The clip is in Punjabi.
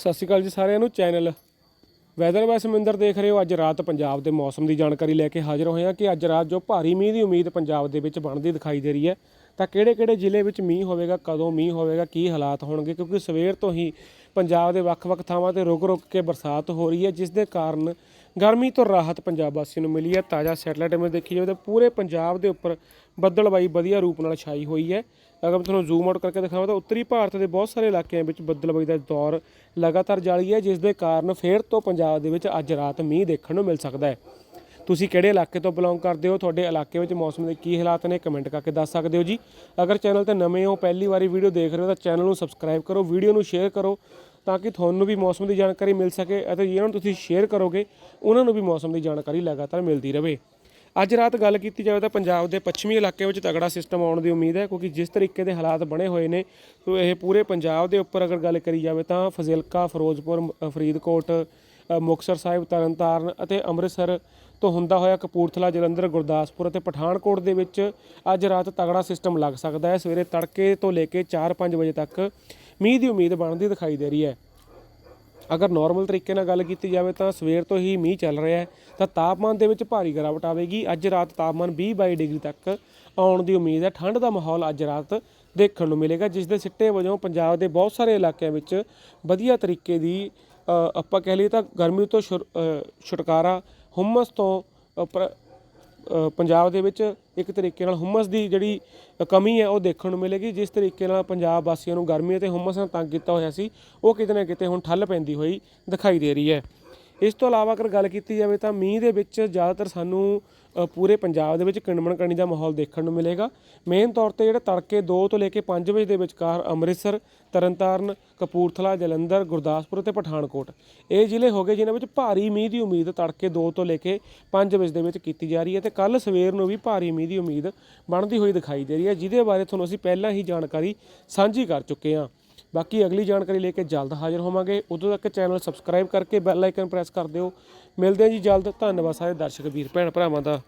ਸਤਿ ਸ਼੍ਰੀ ਅਕਾਲ ਜੀ ਸਾਰਿਆਂ ਨੂੰ, ਚੈਨਲ ਵੈਦਰ ਬਾਈ ਸਮਿੰਦਰ ਦੇਖ ਰਹੇ ਹੋ। ਅੱਜ ਰਾਤ ਪੰਜਾਬ ਦੇ ਮੌਸਮ ਦੀ ਜਾਣਕਾਰੀ ਲੈ ਕੇ ਹਾਜ਼ਰ ਹੋਏ ਹਾਂ ਕਿ ਅੱਜ ਰਾਤ ਜੋ ਭਾਰੀ ਮੀਂਹ ਦੀ ਉਮੀਦ ਪੰਜਾਬ ਦੇ ਵਿੱਚ ਬਣਦੀ ਦਿਖਾਈ ਦੇ ਰਹੀ ਹੈ ਤਾਂ ਕਿਹੜੇ-ਕਿਹੜੇ ਜ਼ਿਲ੍ਹੇ ਵਿੱਚ ਮੀਂਹ ਹੋਵੇਗਾ, ਕਦੋਂ ਮੀਂਹ ਹੋਵੇਗਾ, ਕੀ ਹਾਲਾਤ ਹੋਣਗੇ? ਕਿਉਂਕਿ ਸਵੇਰ ਤੋਂ ਹੀ ਪੰਜਾਬ ਦੇ ਵੱਖ-ਵੱਖ ਥਾਵਾਂ ਤੇ ਰੁਕ-ਰੁਕ ਕੇ ਬਰਸਾਤ ਹੋ ਰਹੀ ਹੈ, ਜਿਸ ਦੇ ਕਾਰਨ ਗਰਮੀ ਤੋਂ ਰਾਹਤ ਪੰਜਾਬ ਵਾਸੀਆਂ ਨੂੰ ਮਿਲੀ ਹੈ। ਤਾਜ਼ਾ ਸੈਟਲਾਈਟ ਇਮੇਜ ਦੇਖੀ ਜਾਵੇ ਤਾਂ ਪੂਰੇ ਪੰਜਾਬ ਦੇ ਉੱਪਰ ਬੱਦਲਬਾਈ ਵਧੀਆ ਰੂਪ ਨਾਲ ਛਾਈ ਹੋਈ ਹੈ। ਅਗਰ ਮੈਂ ਤੁਹਾਨੂੰ ਜ਼ੂਮ ਆਊਟ ਕਰਕੇ ਦਿਖਾਵਾਂ ਤਾਂ ਉੱਤਰੀ ਭਾਰਤ ਦੇ ਬਹੁਤ ਸਾਰੇ ਇਲਾਕਿਆਂ ਵਿੱਚ ਬੱਦਲਬਾਈ ਦਾ ਦੌਰ ਲਗਾਤਾਰ ਜਾਰੀ ਹੈ, ਜਿਸ ਦੇ ਕਾਰਨ ਫੇਰ ਤੋਂ ਪੰਜਾਬ ਦੇ ਵਿੱਚ ਅੱਜ ਰਾਤ ਮੀਂਹ ਦੇਖਣ ਨੂੰ ਮਿਲ ਸਕਦਾ ਹੈ। ਤੁਸੀਂ ਕਿਹੜੇ ਇਲਾਕੇ ਤੋਂ ਬਿਲੋਂਗ ਕਰਦੇ ਹੋ ਤੁਹਾਡੇ ਇਲਾਕੇ ਵਿੱਚ ਮੌਸਮ ਦੇ ਕੀ ਹਾਲਾਤ ਨੇ ਕਮੈਂਟ ਕਰਕੇ ਦੱਸ ਸਕਦੇ ਹੋ ਜੀ। ਅਗਰ ਚੈਨਲ ਤੇ ਨਵੇਂ ਹੋ ਪਹਿਲੀ ਵਾਰੀ ਵੀਡੀਓ ਦੇਖ ਰਹੇ ਹੋ ਤਾਂ ਚੈਨਲ ਨੂੰ ਸਬਸਕ੍ਰਾਈਬ ਕਰੋ ਵੀਡੀਓ ਨੂੰ ਸ਼ੇਅਰ ਕਰੋ ਤਾਂ ਕਿ ਤੁਹਾਨੂੰ ਵੀ ਮੌਸਮ ਦੀ ਜਾਣਕਾਰੀ ਮਿਲ ਸਕੇ ਅਤੇ ਜਿਹਨਾਂ ਨੂੰ ਤੁਸੀਂ ਸ਼ੇਅਰ ਕਰੋਗੇ ਉਹਨਾਂ ਨੂੰ ਵੀ ਮੌਸਮ ਦੀ ਜਾਣਕਾਰੀ ਲਗਾਤਾਰ ਮਿਲਦੀ ਰਹੇ। ਅੱਜ ਰਾਤ ਗੱਲ ਕੀਤੀ ਜਾਵੇ ਤਾਂ ਪੰਜਾਬ ਦੇ ਪੱਛਮੀ ਇਲਾਕੇ ਵਿੱਚ ਤਗੜਾ ਸਿਸਟਮ ਆਉਣ ਦੀ ਉਮੀਦ ਹੈ ਕਿਉਂਕਿ ਜਿਸ ਤਰੀਕੇ ਦੇ ਹਾਲਾਤ ਬਣੇ ਹੋਏ ਨੇ ਸੋ ਇਹ ਪੂਰੇ ਪੰਜਾਬ ਦੇ ਉੱਪਰ ਅਗਰ ਗੱਲ ਕਰੀ ਜਾਵੇ ਤਾਂ ਫਜ਼ਿਲਕਾ ਫਿਰੋਜ਼ਪੁਰ ਫਰੀਦਕੋਟ ਅ, ਮੁਕਤਸਰ ਸਾਹਿਬ ਤਰਨਤਾਰਨ ਅਤੇ ਅੰਮ੍ਰਿਤਸਰ ਤੋਂ ਹੁੰਦਾ ਹੋਇਆ ਕਪੂਰਥਲਾ, ਜਲੰਧਰ, ਗੁਰਦਾਸਪੁਰ ਅਤੇ ਪਠਾਨਕੋਟ ਦੇ ਵਿੱਚ ਅੱਜ ਰਾਤ ਤਗੜਾ ਸਿਸਟਮ ਲੱਗ ਸਕਦਾ ਹੈ। ਸਵੇਰੇ ਤੜਕੇ ਤੋਂ ਲੈ ਕੇ 4-5 ਵਜੇ ਤੱਕ ਮੀਂਹ ਦੀ ਉਮੀਦ ਬਣਦੀ ਦਿਖਾਈ ਦੇ ਰਹੀ ਹੈ। ਅਗਰ ਨਾਰਮਲ ਤਰੀਕੇ ਨਾਲ ਗੱਲ ਕੀਤੀ ਜਾਵੇ ਤਾਂ ਸਵੇਰ ਤੋਂ ਹੀ ਮੀਂਹ ਚੱਲ ਰਿਹਾ ਹੈ, ਤਾਂ ਤਾਪਮਾਨ ਦੇ ਵਿੱਚ ਭਾਰੀ ਗਿਰਾਵਟ ਆਵੇਗੀ। ਅੱਜ ਰਾਤ ਤਾਪਮਾਨ 20-22 ਡਿਗਰੀ ਤੱਕ ਆਉਣ ਦੀ ਉਮੀਦ ਹੈ। ਠੰਡ ਦਾ ਮਾਹੌਲ ਅੱਜ ਰਾਤ ਦੇਖਣ ਨੂੰ ਮਿਲੇਗਾ, ਜਿਸ ਦੇ ਸਿੱਟੇ ਵਜੋਂ ਪੰਜਾਬ ਦੇ ਬਹੁਤ ਸਾਰੇ ਇਲਾਕਿਆਂ ਵਿੱਚ ਵਧੀਆ ਤਰੀਕੇ ਦੀ ਆਪਾਂ ਕਹਿ ਲਈਏ ਤਾਂ ਗਰਮੀ ਤੋਂ ਛੁਰ- ਛੁਟਕਾਰਾ ਹੁਮਸ ਤੋਂ ਅ, ਪੰਜਾਬ ਦੇ ਵਿੱਚ ਇੱਕ ਤਰੀਕੇ ਨਾਲ ਹੁਮਸ ਦੀ ਜਿਹੜੀ ਕਮੀ ਹੈ ਉਹ ਦੇਖਣ ਨੂੰ ਮਿਲੇਗੀ। ਜਿਸ ਤਰੀਕੇ ਨਾਲ ਪੰਜਾਬ ਵਾਸੀਆਂ ਨੂੰ ਗਰਮੀ ਅਤੇ ਹੁਮਸ ਨਾਲ ਤੰਗ ਕੀਤਾ ਹੋਇਆ ਸੀ ਉਹ ਕਿਤੇ ਨਾ ਕਿਤੇ ਹੁਣ ਠੱਲ ਪੈਂਦੀ ਹੋਈ ਦਿਖਾਈ ਦੇ ਰਹੀ ਹੈ। ਇਸ ਤੋਂ ਇਲਾਵਾ ਅਗਰ ਗੱਲ ਕੀਤੀ ਜਾਵੇ ਤਾਂ ਮੀਂਹ ਦੇ ਵਿੱਚ ਜ਼ਿਆਦਾਤਰ ਸਾਨੂੰ ਪੂਰੇ ਪੰਜਾਬ ਦੇ ਵਿੱਚ ਕਿਣਮਣ ਕਣੀ ਦਾ ਮਾਹੌਲ ਦੇਖਣ ਨੂੰ ਮਿਲੇਗਾ। ਮੇਨ ਤੌਰ ਤੇ ਜਿਹੜੇ ਤੜਕੇ 2 ਤੋਂ ਲੈ ਕੇ 5 ਵਜੇ ਦੇ ਵਿਚਕਾਰ ਅੰਮ੍ਰਿਤਸਰ, ਤਰਨਤਾਰਨ, ਕਪੂਰਥਲਾ, ਜਲੰਧਰ, ਗੁਰਦਾਸਪੁਰ ਅਤੇ ਪਠਾਨਕੋਟ। ਇਹ ਜ਼ਿਲ੍ਹੇ ਹੋ ਗਏ ਜਿਨ੍ਹਾਂ ਵਿੱਚ ਭਾਰੀ ਮੀਂਹ ਦੀ ਉਮੀਦ ਤੜਕੇ 2 ਤੋਂ ਲੈ ਕੇ 5 ਵਜੇ ਦੇ ਵਿੱਚ ਕੀਤੀ ਜਾ ਰਹੀ ਹੈ ਤੇ ਕੱਲ ਸਵੇਰ ਨੂੰ ਵੀ ਭਾਰੀ ਮੀਂਹ ਦੀ ਉਮੀਦ ਬਣਦੀ ਹੋਈ ਦਿਖਾਈ ਦੇ ਰਹੀ ਹੈ, ਜਿਹਦੇ ਬਾਰੇ ਤੁਹਾਨੂੰ ਅਸੀਂ ਪਹਿਲਾਂ ਹੀ ਜਾਣਕਾਰੀ ਸਾਂਝੀ ਕਰ ਚੁੱਕੇ ਹਾਂ। ਬਾਕੀ ਅਗਲੀ ਜਾਣਕਾਰੀ ਲੈ ਕੇ ਜਲਦ ਹਾਜ਼ਰ ਹੋਵਾਂਗੇ। ਉਦੋਂ ਤੱਕ ਚੈਨਲ ਸਬਸਕ੍ਰਾਈਬ ਕਰਕੇ ਬੈਲ ਆਈਕਨ ਪ੍ਰੈਸ ਕਰ ਦਿਓ। ਮਿਲਦੇ ਹਾਂ ਜੀ ਜਲਦ। ਧੰਨਵਾਦ ਸਾਰੇ ਦਰਸ਼ਕ, ਵੀਰ, ਭੈਣ ਭਰਾਵਾਂ ਦਾ।